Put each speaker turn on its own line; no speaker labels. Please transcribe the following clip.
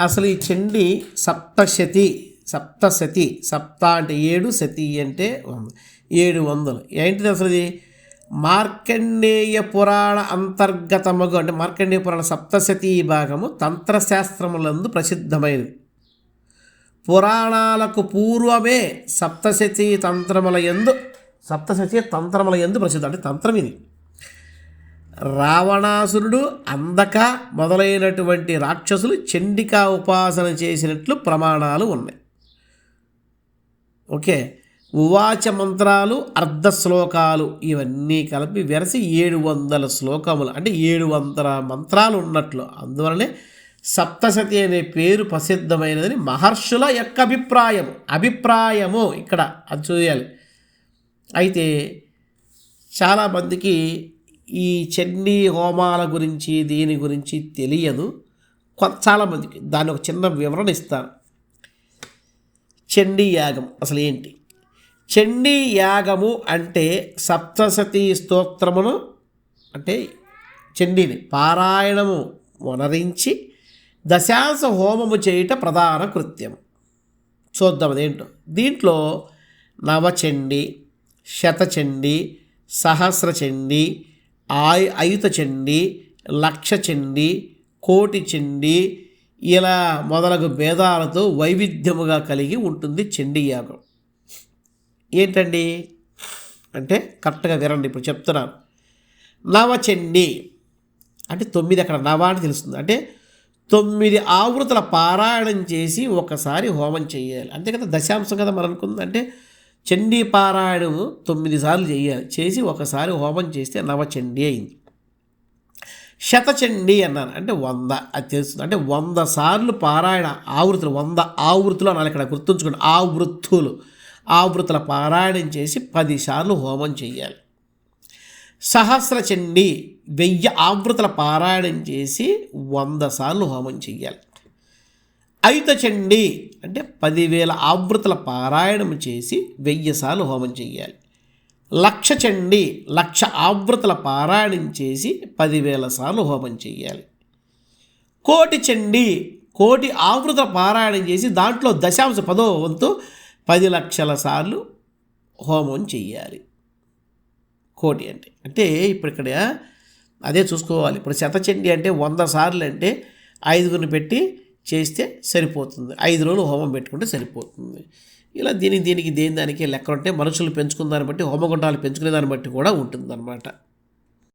అసలు ఈ చండి సప్తశతి సప్తశతి సప్త అంటే ఏడు శతి అంటే వంద ఏడు వందలు. ఏంటిది అసలు ఇది? మార్కండేయ పురాణ అంతర్గతముగు అంటే మార్కండేయ పురాణ సప్తశతి భాగము తంత్రశాస్త్రములందు ప్రసిద్ధమైనది. పురాణాలకు పూర్వమే సప్తశతి తంత్రముల ఎందు సప్తశతి తంత్రముల ఎందు ప్రసిద్ధం. అంటే తంత్రం ఇది. రావణాసురుడు అందక మొదలైనటువంటి రాక్షసులు చండికా ఉపాసన చేసినట్లు ప్రమాణాలు ఉన్నాయి. ఓకే. ఉవాచ మంత్రాలు అర్ధ శ్లోకాలు ఇవన్నీ కలిపి వెరసి ఏడు వందల శ్లోకములు. అంటే ఏడు వందల మంత్రాలు ఉన్నట్లు. అందువలనే సప్తశతి అనే పేరు ప్రసిద్ధమైనదని మహర్షుల యొక్క అభిప్రాయము. అభిప్రాయము ఇక్కడ అది చూయాలి. అయితే చాలామందికి ఈ చండీ హోమాల గురించి దీని గురించి తెలియదు. కొ చాలామందికి దాని ఒక చిన్న వివరణ ఇస్తాను. చండీ యాగం అసలు ఏంటి? చండీ యాగము అంటే సప్తసతీ స్తోత్రమును అంటే చండీని పారాయణము వనరించి దశాంశ హోమము చేయుట ప్రధాన కృత్యం. చూద్దాం అదేంటో. దీంట్లో నవచండి శతచండి సహస్రచండి ఆయు అయుత చండి లక్ష చండి కోటి చండి ఇలా మొదలగు భేదాలతో వైవిధ్యముగా కలిగి ఉంటుంది చండీ యాగం. ఏంటండి? అంటే కరెక్ట్గా వినండి ఇప్పుడు చెప్తున్నాను. నవచండి అంటే తొమ్మిది అక్కడ నవ అని తెలుస్తుంది. అంటే తొమ్మిది ఆవృతుల పారాయణం చేసి ఒకసారి హోమం చేయాలి. అంతే కదా? దశాంశం కదా మనం అనుకుంది అంటే చండీ పారాయణము తొమ్మిది సార్లు చేయాలి చేసి ఒకసారి హోమం చేస్తే నవచండీ అయింది. శతచండీ అన్నాను. అంటే వంద అది తెలుస్తుంది. అంటే వంద సార్లు పారాయణ ఆవృత్తులు వంద ఆవృత్తులు అనాలి ఇక్కడ గుర్తుంచుకోండి. ఆవృత్తులు. ఆవృత్తుల పారాయణం చేసి పదిసార్లు హోమం చేయాలి. సహస్రచండి వెయ్యి ఆవృతుల పారాయణం చేసి వంద సార్లు హోమం చెయ్యాలి ఐతచండి అంటే పదివేల ఆవృతుల పారాయణం చేసి వెయ్యి సార్లు హోమం చేయాలి లక్ష చండి లక్ష ఆవృతుల పారాయణం చేసి పదివేల సార్లు హోమం చేయాలి కోటి చండి కోటి ఆవృత పారాయణం చేసి దాంట్లో దశాంశ పదో వంతు పది లక్షల సార్లు హోమం చెయ్యాలి. కోటి అంటే అంటే ఇప్పుడు ఇక్కడ అదే చూసుకోవాలి. ఇప్పుడు శతచండి అంటే వంద సార్లు అంటే ఐదుగురిని పెట్టి చేస్తే సరిపోతుంది. ఐదు రోజులు హోమం పెట్టుకుంటే సరిపోతుంది. ఇలా దీనికి దీనికి దేని దానికి లెక్క ఉంటే మనుషులు పెంచుకున్న దాన్ని బట్టి హోమగుండాలు పెంచుకునే దాన్ని బట్టి కూడా ఉంటుందన్నమాట.